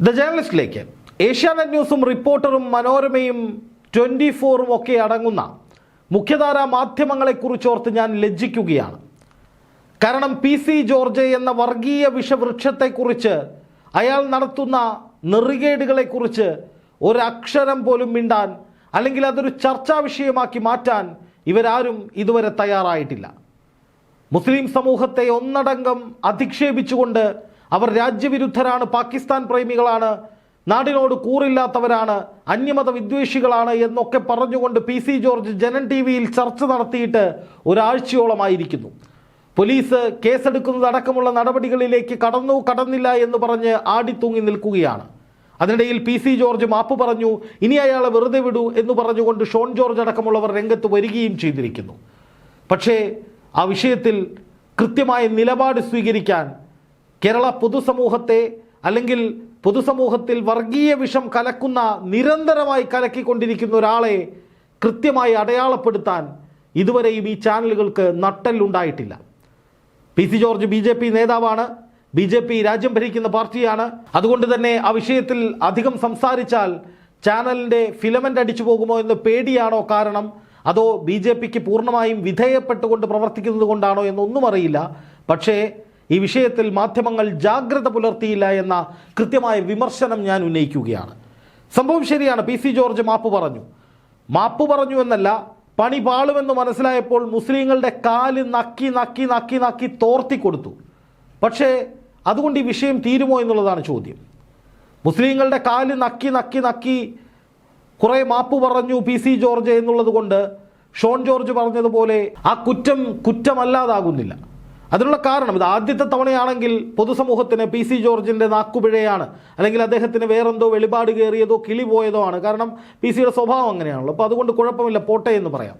The ജേർണലിസ്റ്റിലേക്ക് Asianet ന്യൂസും റിപ്പോർട്ടറും മനോരമയും twenty ഫോറും ഒക്കെ അടങ്ങുന്ന മുഖ്യധാരാ മാധ്യമങ്ങളെക്കുറിച്ചോർത്ത് ഞാൻ ലജ്ജിക്കുകയാണ്. കാരണം പി സി ജോർജ് എന്ന വർഗീയ വിഷവൃക്ഷത്തെക്കുറിച്ച് അയാൾ നടത്തുന്ന നെറികേടുകളെക്കുറിച്ച് ഒരക്ഷരം പോലും മിണ്ടാൻ അല്ലെങ്കിൽ അതൊരു ചർച്ചാ വിഷയമാക്കി മാറ്റാൻ ഇവരാരും ഇതുവരെ തയ്യാറായിട്ടില്ല. മുസ്ലിം സമൂഹത്തെ ഒന്നടങ്കം അധിക്ഷേപിച്ചുകൊണ്ട് അവർ രാജ്യവിരുദ്ധരാണ് പാകിസ്ഥാൻ പ്രേമികളാണ് നാടിനോട് കൂറില്ലാത്തവരാണ് അന്യമത വിദ്വേഷികളാണ് എന്നൊക്കെ പറഞ്ഞുകൊണ്ട് P C George Janam T വിയിൽ ചർച്ച നടത്തിയിട്ട് ഒരാഴ്ചയോളമായിരിക്കുന്നു. പോലീസ് കേസെടുക്കുന്നതടക്കമുള്ള നടപടികളിലേക്ക് കടന്നു കടന്നില്ല എന്ന് പറഞ്ഞ് ആടിത്തൂങ്ങി നിൽക്കുകയാണ്. അതിനിടയിൽ പി സി ജോർജ് മാപ്പ് പറഞ്ഞു ഇനി അയാളെ വെറുതെ വിടൂ എന്ന് പറഞ്ഞുകൊണ്ട് ഷോൺ ജോർജ് അടക്കമുള്ളവർ രംഗത്ത് വരികയും ചെയ്തിരിക്കുന്നു. പക്ഷേ ആ വിഷയത്തിൽ കൃത്യമായ നിലപാട് സ്വീകരിക്കാൻ കേരള പൊതുസമൂഹത്തെ അല്ലെങ്കിൽ പൊതുസമൂഹത്തിൽ വർഗീയ വിഷം കലക്കുന്ന നിരന്തരമായി കലക്കിക്കൊണ്ടിരിക്കുന്ന ഒരാളെ കൃത്യമായി അടയാളപ്പെടുത്താൻ ഇതുവരെയും ഈ ചാനലുകൾക്ക് നട്ടല്ലുണ്ടായിട്ടില്ല. P C George B J P നേതാവാണ്. ബി ജെ പി രാജ്യം ഭരിക്കുന്ന പാർട്ടിയാണ്. അതുകൊണ്ട് തന്നെ ആ വിഷയത്തിൽ അധികം സംസാരിച്ചാൽ ചാനലിന്റെ ഫിലമെന്റ് അടിച്ചു പോകുമോ എന്ന് പേടിയാണോ കാരണം അതോ ബി ജെ പിക്ക് പൂർണമായും വിധേയപ്പെട്ടുകൊണ്ട് പ്രവർത്തിക്കുന്നത് കൊണ്ടാണോ എന്നൊന്നും അറിയില്ല. പക്ഷേ ഈ വിഷയത്തിൽ മാധ്യമങ്ങൾ ജാഗ്രത പുലർത്തിയില്ല എന്ന കൃത്യമായ വിമർശനം ഞാൻ ഉന്നയിക്കുകയാണ്. സംഭവം ശരിയാണ് പി സി ജോർജ് മാപ്പ് പറഞ്ഞു. മാപ്പ് പറഞ്ഞു എന്നല്ല പണി പാളുമെന്ന് മനസ്സിലായപ്പോൾ മുസ്ലിങ്ങളുടെ കാൽ നക്കി നക്കി നക്കി നക്കി തോർത്തി കൊടുത്തു. പക്ഷേ അതുകൊണ്ട് ഈ വിഷയം തീരുമോ എന്നുള്ളതാണ് ചോദ്യം. മുസ്ലിങ്ങളുടെ കാൽ നക്കി നക്കി നക്കി കുറേ മാപ്പ് പറഞ്ഞു പി സി ജോർജ് എന്നുള്ളത് കൊണ്ട് ഷോൺ ജോർജ് പറഞ്ഞതുപോലെ ആ കുറ്റം കുറ്റമല്ലാതാകുന്നില്ല. അതിനുള്ള കാരണം ഇത് ആദ്യത്തെ തവണയാണെങ്കിൽ പൊതുസമൂഹത്തിന് പി സി ജോർജിന്റെ നാക്കുപിഴയാണ് അല്ലെങ്കിൽ അദ്ദേഹത്തിന് വേറെന്തോ വെളിപാട് കയറിയതോ കിളി പോയതോ ആണ്. കാരണം പി സിയുടെ സ്വഭാവം അങ്ങനെയാണല്ലോ. അപ്പോൾ അതുകൊണ്ട് കുഴപ്പമില്ല പോട്ടെ എന്ന് പറയാം.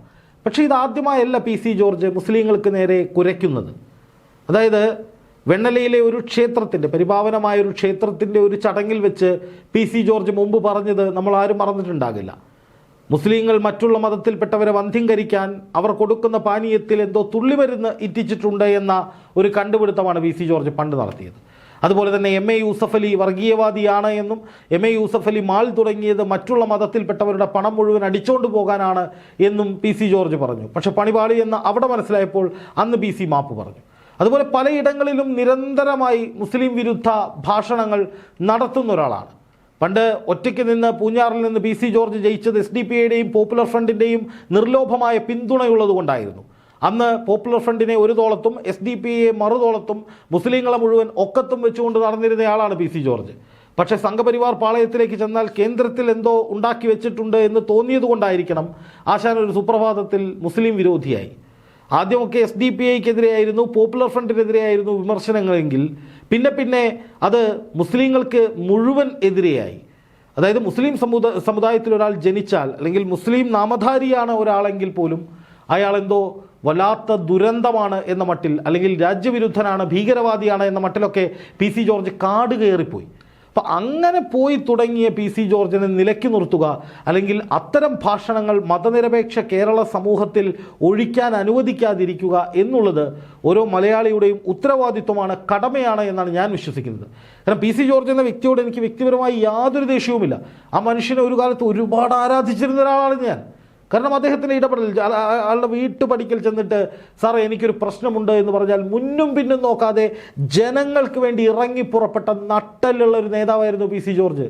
പക്ഷേ ഇത് ആദ്യമായല്ല പി സി ജോർജ് മുസ്ലിങ്ങൾക്ക് നേരെ കുരയ്ക്കുന്നത്. അതായത് വെണ്ണലയിലെ ഒരു ക്ഷേത്രത്തിന്റെ പരിപാവനമായ ഒരു ക്ഷേത്രത്തിന്റെ ഒരു ചടങ്ങിൽ വെച്ച് പി സി ജോർജ് മുമ്പ് പറഞ്ഞത് നമ്മൾ ആരും മറന്നിട്ടുണ്ടാകില്ല. മുസ്ലിങ്ങൾ മറ്റുള്ള മതത്തിൽപ്പെട്ടവരെ വന്ധ്യംകരിക്കാൻ അവർ കൊടുക്കുന്ന പാനീയത്തിൽ എന്തോ തുള്ളിമരുന്ന് ഇറ്റിച്ചിട്ടുണ്ട് എന്ന ഒരു കണ്ടുപിടുത്തമാണ് വി സി ജോർജ് പണ്ട് നടത്തിയത്. അതുപോലെ തന്നെ എം എ യൂസഫ് അലി വർഗീയവാദിയാണ് എന്നും M A Yusuf Ali mall തുടങ്ങിയത് മറ്റുള്ള മതത്തിൽപ്പെട്ടവരുടെ പണം മുഴുവൻ അടിച്ചുകൊണ്ട് പോകാനാണ് എന്നും പി സി ജോർജ് പറഞ്ഞു. പക്ഷെ പണിപാളി എന്ന് അവിടെ മനസ്സിലായപ്പോൾ അന്ന് പി സി മാപ്പ് പറഞ്ഞു. അതുപോലെ പലയിടങ്ങളിലും നിരന്തരമായി മുസ്ലിം വിരുദ്ധ ഭാഷണങ്ങൾ നടത്തുന്ന ഒരാളാണ്. പണ്ട് ഒറ്റയ്ക്ക് നിന്ന് പൂഞ്ഞാറിൽ നിന്ന് പി സി ജോർജ് ജയിച്ചത് എസ് ഡി പി ഐയുടെയും പോപ്പുലർ ഫ്രണ്ടിന്റെയും നിർലോഭമായ പിന്തുണയുള്ളത് കൊണ്ടായിരുന്നു. അന്ന് പോപ്പുലർ ഫ്രണ്ടിനെ ഒരു തോളത്തും എസ് ഡി പി ഐയെ മറുതോളത്തും മുസ്ലിങ്ങളെ മുഴുവൻ ഒക്കത്തും വെച്ചുകൊണ്ട് നടന്നിരുന്നയാളാണ് പി സി ജോർജ്. പക്ഷേ സംഘപരിവാർ പാളയത്തിലേക്ക് ചെന്നാൽ കേന്ദ്രത്തിൽ എന്തോ ഉണ്ടാക്കി വെച്ചിട്ടുണ്ട് എന്ന് തോന്നിയത് കൊണ്ടായിരിക്കണം ആശാൻ ഒരു സുപ്രഭാതത്തിൽ മുസ്ലിം വിരോധിയായി. ആദ്യമൊക്കെ എസ് ഡി പി ഐക്കെതിരെയായിരുന്നു പോപ്പുലർ ഫ്രണ്ടിനെതിരെയായിരുന്നു വിമർശനങ്ങളെങ്കിൽ പിന്നെ പിന്നെ അത് മുസ്ലിങ്ങൾക്ക് മുഴുവൻ എതിരെയായി. അതായത് മുസ്ലിം സമുദായ സമുദായത്തിൽ ഒരാൾ ജനിച്ചാൽ അല്ലെങ്കിൽ മുസ്ലിം നാമധാരിയാണ് ഒരാളെങ്കിൽ പോലും അയാൾ എന്തോ വല്ലാത്ത ദുരന്തമാണ് എന്ന മട്ടിൽ അല്ലെങ്കിൽ രാജ്യവിരുദ്ധനാണ് ഭീകരവാദിയാണ് എന്ന മട്ടിലൊക്കെ പി സി ജോർജ് കാട് കയറിപ്പോയി. അപ്പം അങ്ങനെ പോയി തുടങ്ങിയ പി സി ജോർജിനെ നിലയ്ക്ക് നിർത്തുക അല്ലെങ്കിൽ അത്തരം ഭാഷണങ്ങൾ മതനിരപേക്ഷ കേരള സമൂഹത്തിൽ ഒഴിക്കാൻ അനുവദിക്കാതിരിക്കുക എന്നുള്ളത് ഓരോ മലയാളിയുടെയും ഉത്തരവാദിത്വമാണ് കടമയാണ് എന്നാണ് ഞാൻ വിശ്വസിക്കുന്നത്. കാരണം പി സി ജോർജ് എന്ന വ്യക്തിയോട് എനിക്ക് വ്യക്തിപരമായി യാതൊരു ദേഷ്യവുമില്ല. ആ മനുഷ്യനെ ഒരു കാലത്ത് ഒരുപാട് ആരാധിച്ചിരുന്ന ഒരാളാണ് ഞാൻ. കാരണം അദ്ദേഹത്തിന്റെ ഇടപെടൽ ആളുടെ വീട്ടുപടിക്കൽ ചെന്നിട്ട് സാറേ എനിക്കൊരു പ്രശ്നമുണ്ട് എന്ന് പറഞ്ഞാൽ മുന്നും പിന്നും നോക്കാതെ ജനങ്ങൾക്ക് വേണ്ടി ഇറങ്ങി പുറപ്പെട്ട നട്ടലുള്ള ഒരു നേതാവായിരുന്നു പി സി ജോർജ്.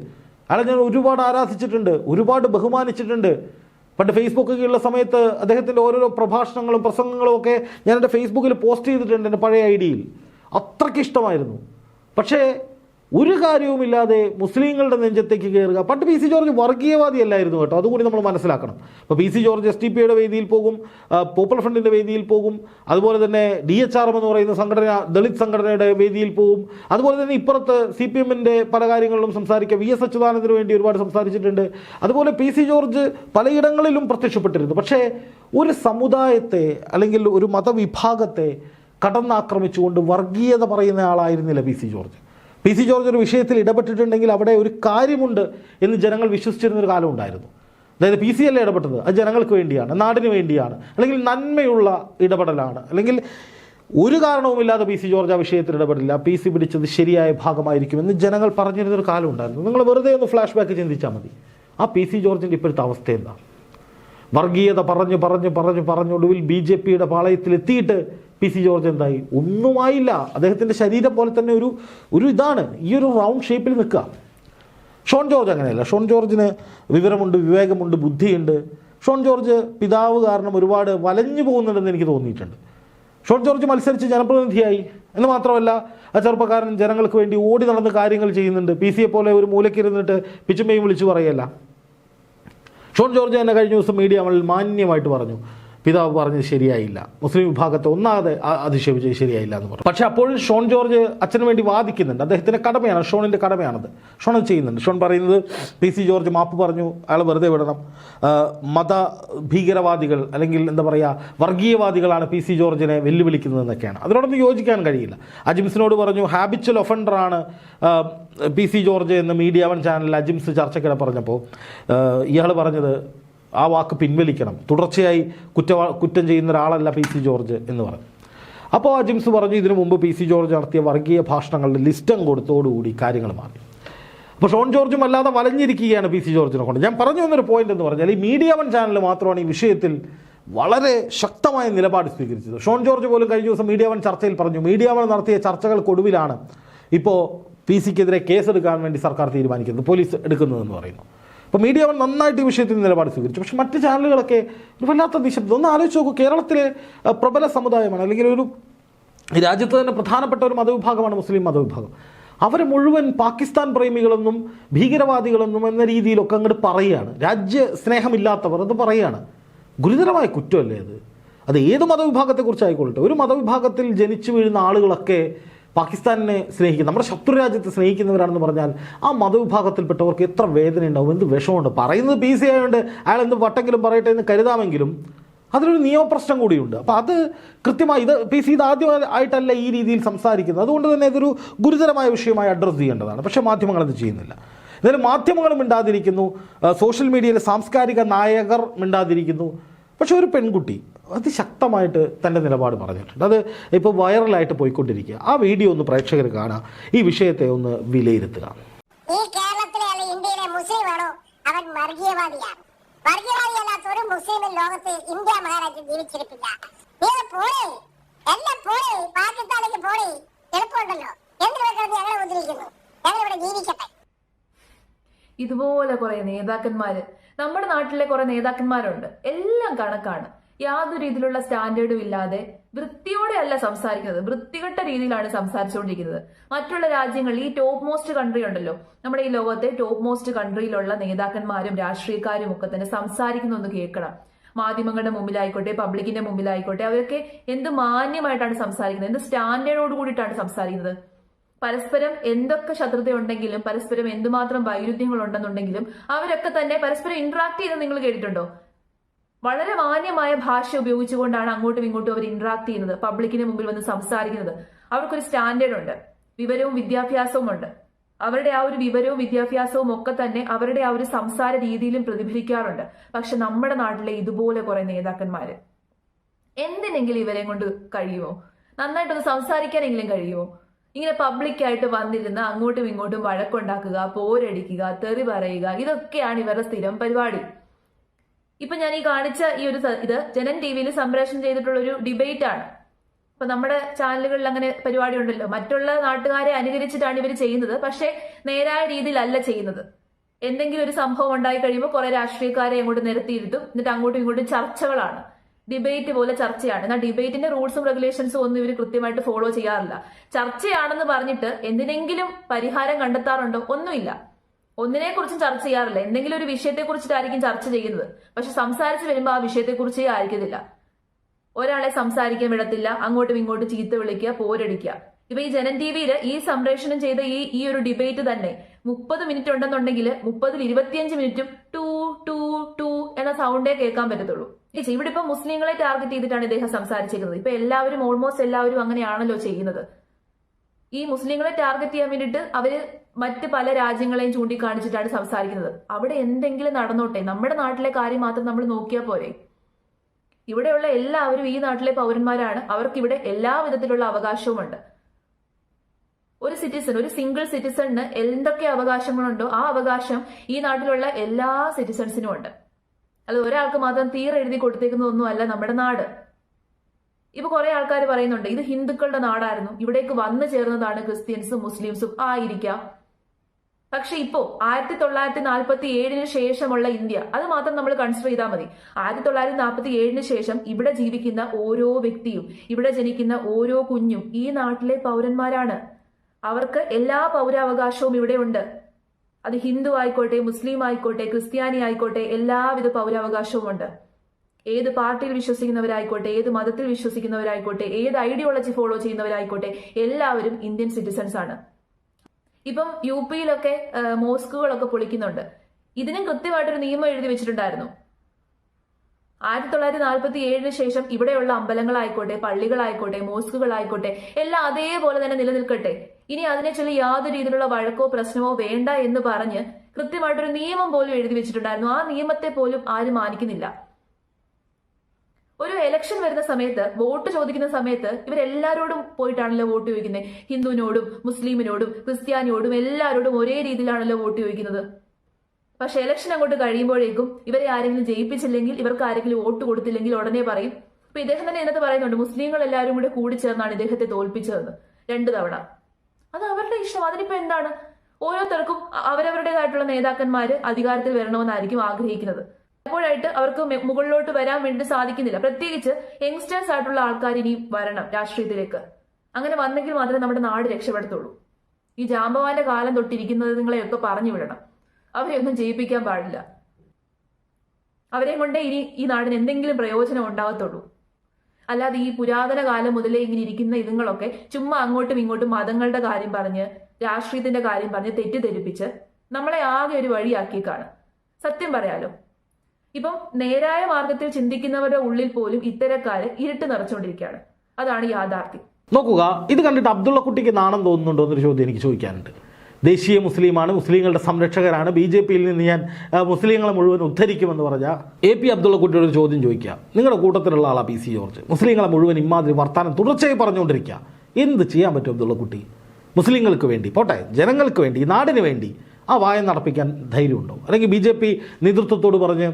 അയാളെ ഞാൻ ഒരുപാട് ആരാധിച്ചിട്ടുണ്ട് ഒരുപാട് ബഹുമാനിച്ചിട്ടുണ്ട്. പണ്ട് ഫേസ്ബുക്കൊക്കെയുള്ള സമയത്ത് അദ്ദേഹത്തിന്റെ ഓരോരോ പ്രഭാഷണങ്ങളും പ്രസംഗങ്ങളും ഒക്കെ ഞാൻ എന്റെ ഫേസ്ബുക്കിൽ പോസ്റ്റ് ചെയ്തിട്ടുണ്ട് എന്റെ പഴയ ഐ ഡിയിൽ. അത്രയ്ക്ക് ഇഷ്ടമായിരുന്നു. പക്ഷേ ഒരു കാര്യവുമില്ലാതെ മുസ്ലിങ്ങളുടെ നെഞ്ചത്തേക്ക് കയറുക. പണ്ട് പി സി ജോർജ് വർഗീയവാദി അല്ലായിരുന്നു കേട്ടോ. അതുകൂടി നമ്മൾ മനസ്സിലാക്കണം. അപ്പോൾ P C George S T പിയുടെ വേദിയിൽ പോകും പോപ്പുലർ ഫ്രണ്ടിന്റെ വേദിയിൽ പോകും അതുപോലെ തന്നെ ഡി എച്ച് ആർ എം എന്ന് പറയുന്ന സംഘടന ദളിത് സംഘടനയുടെ വേദിയിൽ പോകും. അതുപോലെ തന്നെ ഇപ്പുറത്ത് സി പി എമ്മിന്റെ പല കാര്യങ്ങളിലും സംസാരിക്കുക വി എസ് അച്യുതാനന്ദന് വേണ്ടി ഒരുപാട് സംസാരിച്ചിട്ടുണ്ട്. അതുപോലെ പി സി ജോർജ് പലയിടങ്ങളിലും പ്രത്യക്ഷപ്പെട്ടിരുന്നു. പക്ഷേ ഒരു സമുദായത്തെ അല്ലെങ്കിൽ ഒരു മതവിഭാഗത്തെ കടന്നാക്രമിച്ചുകൊണ്ട് വർഗീയത പറയുന്ന ആളായിരുന്നില്ല P C George. P C George ഒരു വിഷയത്തിൽ ഇടപെട്ടിട്ടുണ്ടെങ്കിൽ അവിടെ ഒരു കാര്യമുണ്ട് എന്ന് ജനങ്ങൾ വിശ്വസിച്ചിരുന്ന ഒരു കാലം ഉണ്ടായിരുന്നു. അതായത് പി സി അല്ലേ ഇടപെട്ടത്? അത് ജനങ്ങൾക്ക് വേണ്ടിയാണ് നാടിന് വേണ്ടിയാണ് അല്ലെങ്കിൽ നന്മയുള്ള ഇടപെടലാണ്. അല്ലെങ്കിൽ ഒരു കാരണവുമില്ലാതെ പി സി ജോർജ് ആ വിഷയത്തിൽ ഇടപെടില്ല. പി സി പിടിച്ചത് ശരിയായ ഭാഗമായിരിക്കുമെന്ന് ജനങ്ങൾ പറഞ്ഞിരുന്നൊരു കാലം ഉണ്ടായിരുന്നു. നിങ്ങൾ വെറുതെ ഒന്ന് ഫ്ലാഷ് ബാക്ക് ചിന്തിച്ചാൽ മതി. ആ പി സി ജോർജിന്റെ ഇപ്പോഴത്തെ അവസ്ഥ എന്താ? വർഗീയത പറഞ്ഞു പറഞ്ഞു പറഞ്ഞു പറഞ്ഞൊടുവിൽ ബി ജെ പിയുടെ പാളയത്തിൽ എത്തിയിട്ട് പി സി ജോർജ് എന്തായി? ഒന്നുമായില്ല. അദ്ദേഹത്തിന്റെ ശരീരം പോലെ തന്നെ ഒരു ഒരു ഇതാണ്. ഈ ഒരു റൗണ്ട് ഷേപ്പിൽ നിൽക്കുക. ഷോൺ ജോർജ് അങ്ങനെയല്ല. ഷോൺ ജോർജിന് വിവരമുണ്ട് വിവേകമുണ്ട് ബുദ്ധിയുണ്ട്. ഷോൺ ജോർജ് പിതാവ് കാരണം ഒരുപാട് വലഞ്ഞു പോകുന്നുണ്ടെന്ന് എനിക്ക് തോന്നിയിട്ടുണ്ട്. ഷോൺ ജോർജ് മത്സരിച്ച് ജനപ്രതിനിധിയായി. എന്ന് മാത്രമല്ല ആ ചെറുപ്പക്കാരൻ ജനങ്ങൾക്ക് വേണ്ടി ഓടി നടന്ന് കാര്യങ്ങൾ ചെയ്യുന്നുണ്ട്. പി സിയെ പോലെ ഒരു മൂലക്കിരുന്നിട്ട് പിച്ചുമ്പയും വിളിച്ചു പറയല്ല. ഷോൺ ജോർജ് തന്നെ കഴിഞ്ഞ ദിവസം മീഡിയ നമ്മളിൽ മാന്യമായിട്ട് പറഞ്ഞു. പിതാവ് പറഞ്ഞത് ശരിയായില്ല. മുസ്ലിം വിഭാഗത്തെ ഒന്നാതെ അധിക്ഷേപിച്ച് ശരിയായില്ല എന്ന് പറഞ്ഞു. പക്ഷേ അപ്പോഴും ഷോൺ ജോർജ് അച്ഛന് വേണ്ടി വാദിക്കുന്നുണ്ട്. അദ്ദേഹത്തിന്റെ കടമയാണ് ഷോണിന്റെ കടമയാണത്. ഷോൺ ചെയ്യുന്നുണ്ട്. ഷോൺ പറയുന്നത് പി സി ജോർജ് മാപ്പ് പറഞ്ഞു അയാൾ വെറുതെ വിടണം. മത ഭീകരവാദികൾ അല്ലെങ്കിൽ എന്താ പറയുക വർഗീയവാദികളാണ് പി സി ജോർജിനെ വെല്ലുവിളിക്കുന്നതെന്നൊക്കെയാണ് അതിനോടൊന്നും യോജിക്കാൻ കഴിയില്ല. അജിംസിനോട് പറഞ്ഞു ഹാബിച്വൽ ഒഫൻഡറാണ് പി സി ജോർജ് എന്ന് മീഡിയ വൺ ചാനലിൽ അജിംസ് ചർച്ചയ്ക്കിടെ പറഞ്ഞപ്പോൾ ഇയാൾ പറഞ്ഞത് ആ വാക്ക് പിൻവലിക്കണം. തുടർച്ചയായി കുറ്റ കുറ്റം ചെയ്യുന്ന ഒരാളല്ല പി സി ജോർജ് എന്ന് പറഞ്ഞു. അപ്പോൾ ആ ജിംസ് പറഞ്ഞു ഇതിനു മുമ്പ് പി സി ജോർജ് നടത്തിയ വർഗീയ ഭാഷണങ്ങളുടെ ലിസ്റ്റം കൊടുത്തോടുകൂടി കാര്യങ്ങൾ മാറി. അപ്പോൾ ഷോൺ ജോർജും അല്ലാതെ വലഞ്ഞിരിക്കുകയാണ് പി സി ജോർജിനെ കൊണ്ട്. ഞാൻ പറഞ്ഞു വന്നൊരു പോയിന്റ് എന്ന് പറഞ്ഞാൽ ഈ മീഡിയ വൺ ചാനൽ മാത്രമാണ് ഈ വിഷയത്തിൽ വളരെ ശക്തമായ നിലപാട് സ്വീകരിച്ചത്. ഷോൺ ജോർജ് പോലും കഴിഞ്ഞ ദിവസം മീഡിയ വൺ ചർച്ചയിൽ പറഞ്ഞു മീഡിയ വൺ നടത്തിയ ചർച്ചകൾക്കൊടുവിലാണ് ഇപ്പോൾ പി സിക്കെതിരെ കേസെടുക്കാൻ വേണ്ടി സർക്കാർ തീരുമാനിക്കുന്നത് പോലീസ് എടുക്കുന്നതെന്ന് പറയുന്നു. അപ്പോൾ മീഡിയ വൺ നന്നായിട്ട് ഈ വിഷയത്തിൽ നിലപാട് സ്വീകരിച്ചു. പക്ഷേ മറ്റ് ചാനലുകളൊക്കെ ഒരു വല്ലാത്ത നിശബ്ദം ഒന്ന് ആലോചിച്ച് നോക്കൂ കേരളത്തിലെ പ്രബല സമുദായമാണ് അല്ലെങ്കിൽ ഒരു രാജ്യത്ത് തന്നെ പ്രധാനപ്പെട്ട ഒരു മതവിഭാഗമാണ് മുസ്ലിം മതവിഭാഗം. അവരെ മുഴുവൻ പാകിസ്ഥാൻ പ്രേമികളെന്നും ഭീകരവാദികളെന്നും എന്ന രീതിയിലൊക്കെ അങ്ങോട്ട് പറയുകയാണ്. രാജ്യ സ്നേഹമില്ലാത്തവർ അത് പറയുകയാണ്. ഗുരുതരമായ കുറ്റമല്ലേ അത്? അത് ഏത് മതവിഭാഗത്തെക്കുറിച്ച് ആയിക്കൊള്ളട്ടെ ഒരു മതവിഭാഗത്തിൽ ജനിച്ചു വീഴുന്ന ആളുകളൊക്കെ പാകിസ്ഥാനെ സ്നേഹിക്കുന്ന നമ്മുടെ ശത്രു രാജ്യത്തെ സ്നേഹിക്കുന്നവരാണെന്ന് പറഞ്ഞാൽ ആ മതവിഭാഗത്തിൽപ്പെട്ടവർക്ക് എത്ര വേദന ഉണ്ടാവും എന്ത് വിഷമുണ്ട് പറയുന്നത് പി സി ആയതുകൊണ്ട് അയാൾ എന്ത് വട്ടെങ്കിലും പറയട്ടെ എന്ന് കരുതാമെങ്കിലും അതിലൊരു നിയമപ്രശ്നം കൂടിയുണ്ട്. അപ്പോൾ അത് കൃത്യമായി ഇത് പി സി ഇത് ആദ്യമായിട്ടല്ല ഈ രീതിയിൽ സംസാരിക്കുന്നത്. അതുകൊണ്ട് തന്നെ ഇതൊരു ഗുരുതരമായ വിഷയമായി അഡ്രസ്സ് ചെയ്യേണ്ടതാണ്. പക്ഷേ മാധ്യമങ്ങളത് ചെയ്യുന്നില്ല. എന്നാലും മാധ്യമങ്ങളും മിണ്ടാതിരിക്കുന്നു. സോഷ്യൽ മീഡിയയിലെ സാംസ്കാരിക നായകർ മിണ്ടാതിരിക്കുന്നു. പക്ഷെ ഒരു പെൺകുട്ടി അതിശക്തമായിട്ട് തന്റെ നിലപാട് പറഞ്ഞിട്ടുണ്ട്. അത് ഇപ്പോൾ വൈറലായിട്ട് പോയിക്കൊണ്ടിരിക്കുക. ആ വീഡിയോ ഒന്ന് പ്രേക്ഷകർ കാണുക ഈ വിഷയത്തെ ഒന്ന് വിലയിരുത്തുക. ഈ കേരളത്തിലെ അല്ല ഇന്ത്യയിലെ മുസ്ലിമാണോ അവൻ വർഗീയവാദിയാണ്. വർഗീയവാദിയല്ലാത്ത ഒരു മുസ്ലിമും ലോകത്ത് ഇന്ത്യ മഹാരാജ്യം ജീവിച്ചിരിപ്പില്ല. നിങ്ങൾ പോണേ എല്ലാം പോണേ പാകിസ്ഥാനിലേക്ക് പോണേ എളുപ്പമുണ്ടല്ലോ. എന്ത് ഞങ്ങളെ ഞങ്ങൾ ഇവിടെ ജീവിക്കട്ടെ. ഇതുപോലെ കുറെ നേതാക്കന്മാര്. നമ്മുടെ നാട്ടിലെ കുറെ നേതാക്കന്മാരുണ്ട്. എല്ലാം കണക്കാണ്. യാതൊരു രീതിയിലുള്ള സ്റ്റാൻഡേർഡും ഇല്ലാതെ വൃത്തിയോടെ അല്ല സംസാരിക്കുന്നത്. വൃത്തികെട്ട രീതിയിലാണ് സംസാരിച്ചുകൊണ്ടിരിക്കുന്നത്. മറ്റുള്ള രാജ്യങ്ങളിൽ ഈ ടോപ്പ് മോസ്റ്റ് കൺട്രി ഉണ്ടല്ലോ. നമ്മുടെ ഈ ലോകത്തെ ടോപ്പ് മോസ്റ്റ് കൺട്രിയിലുള്ള നേതാക്കന്മാരും രാഷ്ട്രീയക്കാരും ഒക്കെ തന്നെ സംസാരിക്കുന്നൊന്ന് കേൾക്കണം. മാധ്യമങ്ങളുടെ മുമ്പിലായിക്കോട്ടെ പബ്ലിക്കിന്റെ മുമ്പിലായിക്കോട്ടെ അവരൊക്കെ എന്ത് മാന്യമായിട്ടാണ് സംസാരിക്കുന്നത്? എന്ത് സ്റ്റാൻഡേർഡോട് കൂടിയിട്ടാണ് സംസാരിക്കുന്നത്? പരസ്പരം എന്തൊക്കെ ശത്രുത ഉണ്ടെങ്കിലും പരസ്പരം എന്തുമാത്രം വൈരുദ്ധ്യങ്ങൾ ഉണ്ടെന്നുണ്ടെങ്കിലും അവരൊക്കെ തന്നെ പരസ്പരം ഇന്ററാക്ട് ചെയ്ത് നിങ്ങൾ കേട്ടിട്ടുണ്ടോ? വളരെ മാന്യമായ ഭാഷ ഉപയോഗിച്ചുകൊണ്ടാണ് അങ്ങോട്ടും ഇങ്ങോട്ടും അവർ ഇന്ററാക്ട് ചെയ്യുന്നത്. പബ്ലിക്കിന് മുമ്പിൽ വന്ന് സംസാരിക്കുന്നത്. അവർക്കൊരു സ്റ്റാൻഡേർഡ് ഉണ്ട്. വിവരവും വിദ്യാഭ്യാസവും ഉണ്ട്. അവരുടെ ആ ഒരു വിവരവും വിദ്യാഭ്യാസവും ഒക്കെ തന്നെ അവരുടെ ആ ഒരു സംസാര രീതിയിലും പ്രതിഫലിക്കാറുണ്ട്. പക്ഷെ നമ്മുടെ നാട്ടിലെ ഇതുപോലെ കുറെ നേതാക്കന്മാര് എന്തിനെങ്കിലും ഇവരെ കൊണ്ട് കഴിയുമോ? നന്നായിട്ടൊന്ന് സംസാരിക്കാനെങ്കിലും കഴിയുമോ? ഇങ്ങനെ പബ്ലിക്കായിട്ട് വന്നിരുന്ന് അങ്ങോട്ടും ഇങ്ങോട്ടും വഴക്കുണ്ടാക്കുക പോരടിക്കുക തെറി പറയുക ഇതൊക്കെയാണ് ഇവരുടെ സ്ഥിരം പരിപാടി. ഇപ്പൊ ഞാൻ ഈ കാണിച്ച ഈ ഒരു ഇത് ജനൻ ടി വിയിൽ സംപ്രേഷണം ചെയ്തിട്ടുള്ള ഒരു ഡിബേറ്റ് ആണ് ഇപ്പൊ നമ്മുടെ ചാനലുകളിൽ അങ്ങനെ പരിപാടി ഉണ്ടല്ലോ മറ്റുള്ള നാട്ടുകാരെ അനുകരിച്ചിട്ടാണ് ഇവർ ചെയ്യുന്നത്. പക്ഷേ നേരായ രീതിയിലല്ല ചെയ്യുന്നത്. എന്തെങ്കിലും ഒരു സംഭവം ഉണ്ടായി കഴിയുമ്പോൾ കുറെ രാഷ്ട്രീയക്കാരെ അങ്ങോട്ട് നിരത്തിയിരുത്തും. എന്നിട്ട് അങ്ങോട്ടും ഇങ്ങോട്ടും ചർച്ചകളാണ്. ഡിബേറ്റ് പോലെ ചർച്ചയാണ്. എന്നാൽ ഡിബേറ്റിന്റെ റൂൾസും റെഗുലേഷൻസും ഒന്നും ഇവർ കൃത്യമായിട്ട് ഫോളോ ചെയ്യാറില്ല. ചർച്ചയാണെന്ന് പറഞ്ഞിട്ട് എന്തിനെങ്കിലും പരിഹാരം കണ്ടെത്താറുണ്ടോ? ഒന്നുമില്ല. ഒന്നിനെ കുറിച്ചും ചർച്ച ചെയ്യാറില്ല. എന്തെങ്കിലും ഒരു വിഷയത്തെ കുറിച്ചിട്ടായിരിക്കും ചർച്ച ചെയ്യുന്നത്. പക്ഷെ സംസാരിച്ച് വരുമ്പോൾ ആ വിഷയത്തെ കുറിച്ചേ ആയിരിക്കത്തില്ല. ഒരാളെ സംസാരിക്കാൻ വിടത്തില്ല അങ്ങോട്ടും ഇങ്ങോട്ടും ചീത്ത വിളിക്കുക പോരടിക്കുക. ഇപ്പൊ ഈ ജനൻ ടി വിയിൽ ഈ സംപ്രേഷണം ചെയ്ത ഈ ഈ ഒരു ഡിബേറ്റ് തന്നെ മുപ്പത് മിനിറ്റ് ഉണ്ടെന്നുണ്ടെങ്കിൽ മുപ്പതിൽ ഇരുപത്തിയഞ്ച് മിനിറ്റും ടു ടു ടു എന്ന സൗണ്ടേ കേൾക്കാൻ പറ്റത്തുള്ളൂ. ഇവിടെ ഇപ്പൊ മുസ്ലിങ്ങളെ ടാർഗറ്റ് ചെയ്തിട്ടാണ് ഇദ്ദേഹം സംസാരിച്ചിരിക്കുന്നത്. ഇപ്പൊ എല്ലാവരും ഓൾമോസ്റ്റ് എല്ലാവരും അങ്ങനെയാണല്ലോ ചെയ്യുന്നത്. ഈ മുസ്ലിങ്ങളെ ടാർഗറ്റ് ചെയ്യാൻ വേണ്ടിയിട്ട് അവർ മറ്റ് പല രാജ്യങ്ങളെയും ചൂണ്ടിക്കാണിച്ചിട്ടാണ് സംസാരിക്കുന്നത്. അവിടെ എന്തെങ്കിലും നടന്നോട്ടെ? നമ്മുടെ നാട്ടിലെ കാര്യം മാത്രം നമ്മൾ നോക്കിയാൽ പോരെ? ഇവിടെയുള്ള എല്ലാവരും ഈ നാട്ടിലെ പൗരന്മാരാണ്. അവർക്ക് ഇവിടെ എല്ലാ വിധത്തിലുള്ള അവകാശവുമുണ്ട്. ഒരു സിറ്റിസൺ ഒരു സിംഗിൾ സിറ്റിസണിന് എന്തൊക്കെ അവകാശങ്ങളുണ്ടോ ആ അവകാശം ഈ നാട്ടിലുള്ള എല്ലാ സിറ്റിസൺസിനും ഉണ്ട്. അത് ഒരാൾക്ക് മാത്രം തീർ എഴുതി കൊടുത്തേക്കുന്നതൊന്നും അല്ല നമ്മുടെ നാട്. ഇപ്പൊ കുറെ ആൾക്കാർ പറയുന്നുണ്ട് ഇത് ഹിന്ദുക്കളുടെ നാടായിരുന്നു. ഇവിടേക്ക് വന്നു ചേർന്നതാണ് ക്രിസ്ത്യൻസും മുസ്ലിംസും ആയിരിക്കാം. പക്ഷെ ഇപ്പോ ആയിരത്തി തൊള്ളായിരത്തി നാൽപ്പത്തി ഏഴിന് ശേഷമുള്ള ഇന്ത്യ അത് മാത്രം നമ്മൾ കൺസിഡർ ചെയ്താൽ മതി. ആയിരത്തി തൊള്ളായിരത്തി നാൽപ്പത്തി ഏഴിന് ശേഷം ഇവിടെ ജീവിക്കുന്ന ഓരോ വ്യക്തിയും ഇവിടെ ജനിക്കുന്ന ഓരോ കുഞ്ഞും ഈ നാട്ടിലെ പൗരന്മാരാണ്. അവർക്ക് എല്ലാ പൗരാവകാശവും ഇവിടെ ഉണ്ട്. അത് ഹിന്ദു ആയിക്കോട്ടെ മുസ്ലിം ആയിക്കോട്ടെ ക്രിസ്ത്യാനി ആയിക്കോട്ടെ എല്ലാവിധ പൗരാവകാശവും ഉണ്ട്. ഏത് പാർട്ടിയിൽ വിശ്വസിക്കുന്നവരായിക്കോട്ടെ ഏത് മതത്തിൽ വിശ്വസിക്കുന്നവരായിക്കോട്ടെ ഏത് ഐഡിയോളജി ഫോളോ ചെയ്യുന്നവരായിക്കോട്ടെ എല്ലാവരും ഇന്ത്യൻ സിറ്റിസൺസ് ആണ്. ഇപ്പം യു പിയിലൊക്കെ മോസ്കുകളൊക്കെ പൊളിക്കുന്നുണ്ട്. ഇതിനും കൃത്യമായിട്ടൊരു നിയമം എഴുതി വെച്ചിട്ടുണ്ടായിരുന്നു. ആയിരത്തി തൊള്ളായിരത്തി നാൽപ്പത്തി ഏഴിന് ശേഷം ഇവിടെയുള്ള അമ്പലങ്ങളായിക്കോട്ടെ പള്ളികളായിക്കോട്ടെ മോസ്കുകളായിക്കോട്ടെ എല്ലാം അതേപോലെ തന്നെ നിലനിൽക്കട്ടെ. ഇനി അതിനെ ചൊല്ലി യാതൊരു രീതിയിലുള്ള വഴക്കോ പ്രശ്നമോ വേണ്ട എന്ന് പറഞ്ഞ് കൃത്യമായിട്ടൊരു നിയമം പോലും എഴുതി വെച്ചിട്ടുണ്ടായിരുന്നു. ആ നിയമത്തെ പോലും ആരും മാനിക്കുന്നില്ല. ഒരു എലക്ഷൻ വരുന്ന സമയത്ത് വോട്ട് ചോദിക്കുന്ന സമയത്ത് ഇവരെല്ലാരോടും പോയിട്ടാണല്ലോ വോട്ട് ചോദിക്കുന്നത് ഹിന്ദുവിനോടും മുസ്ലിമിനോടും ക്രിസ്ത്യാനിയോടും എല്ലാവരോടും ഒരേ രീതിയിലാണല്ലോ വോട്ട് ചോദിക്കുന്നത്. പക്ഷെ എലക്ഷൻ അങ്ങോട്ട് കഴിയുമ്പോഴേക്കും ഇവരെ ആരെങ്കിലും ജയിപ്പിച്ചില്ലെങ്കിൽ ഇവർക്ക് ആരെങ്കിലും വോട്ട് കൊടുത്തില്ലെങ്കിൽ ഉടനെ പറയും. അപ്പൊ ഇദ്ദേഹം തന്നെ എന്നത് പറയുന്നുണ്ട് മുസ്ലിങ്ങൾ എല്ലാവരും കൂടെ കൂടി ചേർന്നാണ് ഇദ്ദേഹത്തെ തോൽപ്പിച്ചതെന്ന്. രണ്ടു തവണ. അത് അവരുടെ ഇഷ്ടം. അതിനിപ്പോ എന്താണ്? ഓരോരുത്തർക്കും അവരവരുടേതായിട്ടുള്ള നേതാക്കന്മാര് അധികാരത്തിൽ വരണമെന്നായിരിക്കും ആഗ്രഹിക്കുന്നത്. പലപ്പോഴായിട്ട് അവർക്ക് മുകളിലോട്ട് വരാൻ വേണ്ടി സാധിക്കുന്നില്ല. പ്രത്യേകിച്ച് യങ്സ്റ്റേഴ്സ് ആയിട്ടുള്ള ആൾക്കാർ ഇനി വരണം രാഷ്ട്രീയത്തിലേക്ക്. അങ്ങനെ വന്നെങ്കിൽ മാത്രമേ നമ്മുടെ നാട് രക്ഷപ്പെടുത്തുള്ളൂ. ഈ ജാമ്പവാന്റെ കാലം തൊട്ടിരിക്കുന്നത് നിങ്ങളെയൊക്കെ പറഞ്ഞു വിടണം. അവരെ ഒന്നും ജയിപ്പിക്കാൻ പാടില്ല. അവരെ കൊണ്ടേ ഇനി ഈ നാടിന് എന്തെങ്കിലും പ്രയോജനം ഉണ്ടാകത്തുള്ളൂ. അല്ലാതെ ഈ പുരാതന കാലം മുതലേ ഇങ്ങനെ ഇരിക്കുന്ന ഇതുങ്ങളൊക്കെ ചുമ്മാ അങ്ങോട്ടും ഇങ്ങോട്ടും മതങ്ങളുടെ കാര്യം പറഞ്ഞ് രാഷ്ട്രീയത്തിന്റെ കാര്യം പറഞ്ഞ് തെറ്റിദ്ധരിപ്പിച്ച് നമ്മളെ ആകെ ഒരു വഴിയാക്കിയേക്കാണ്. സത്യം പറയാലോ ഇപ്പം നേരായ മാർഗത്തിൽ ചിന്തിക്കുന്നവരുടെ ഉള്ളിൽ പോലും ഇത്തരക്കാര് ഇരുട്ട് നിറച്ചുകൊണ്ടിരിക്കുകയാണ്. അതാണ് യാഥാർത്ഥ്യം. നോക്കുക ഇത് കണ്ടിട്ട് അബ്ദുള്ള കുട്ടിക്ക് നാണം തോന്നുന്നുണ്ടോ എന്നൊരു ചോദ്യം എനിക്ക് ചോദിക്കാനുണ്ട്. ദേശീയ മുസ്ലിമാണ് മുസ്ലിങ്ങളുടെ സംരക്ഷകരാണ് ബി ജെ പിയിൽ നിന്ന് ഞാൻ മുസ്ലിങ്ങളെ മുഴുവൻ ഉദ്ധരിക്കുമെന്ന് പറഞ്ഞാൽ എ പി അബ്ദുള്ള കുട്ടിയോട് ഒരു ചോദ്യം ചോദിക്കുക. നിങ്ങളുടെ കൂട്ടത്തിലുള്ള ആളാ പി സി ജോർജ്. മുസ്ലിങ്ങളെ മുഴുവൻ ഇമാതിരി വർത്താനം തുടർച്ചയായി പറഞ്ഞുകൊണ്ടിരിക്കുക. എന്ത് ചെയ്യാൻ പറ്റും അബ്ദുള്ള കുട്ടി മുസ്ലിങ്ങൾക്ക് വേണ്ടി പോട്ടെ ജനങ്ങൾക്ക് വേണ്ടി നാടിന് വേണ്ടി ആ വായം നടപ്പിക്കാൻ ധൈര്യമുണ്ടോ? അല്ലെങ്കിൽ ബി ജെ പി നേതൃത്വത്തോട് പറഞ്ഞ്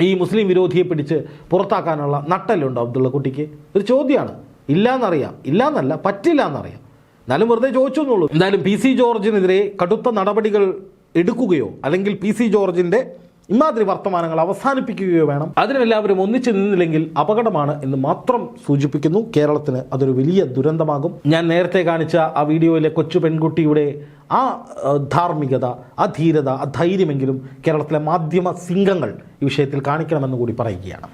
ഈ മുസ്ലിം വിരോധിയെ പിടിച്ച് പുറത്താക്കാനുള്ള നട്ടലുണ്ടോ അബ്ദുള്ള കുട്ടിക്ക്? ഒരു ചോദ്യമാണ്. ഇല്ലാന്നറിയാം. ഇല്ലാന്നല്ല പറ്റില്ല എന്നറിയാം എന്നാലും വെറുതെ ചോദിച്ചു എന്നുള്ളൂ എന്തായാലും പി സി ജോർജിനെതിരെ കടുത്ത നടപടികൾ എടുക്കുകയോ അല്ലെങ്കിൽ പി സി ജോർജിന്റെ ഇമാതിരി വർത്തമാനങ്ങൾ അവസാനിപ്പിക്കുകയോ വേണം. അതിനെല്ലാവരും ഒന്നിച്ചു നിന്നില്ലെങ്കിൽ അപകടമാണ് എന്ന് മാത്രം സൂചിപ്പിക്കുന്നു. കേരളത്തിന് അതൊരു വലിയ ദുരന്തമാകും. ഞാൻ നേരത്തെ കാണിച്ച ആ വീഡിയോയിലെ കൊച്ചു പെൺകുട്ടിയുടെ ആ ധാർമ്മികത ആ ധീരത ആ ധൈര്യമെങ്കിലും കേരളത്തിലെ മാധ്യമ സിംഗങ്ങൾ ഈ വിഷയത്തിൽ കാണിക്കണമെന്ന് കൂടി പറയുകയാണ്.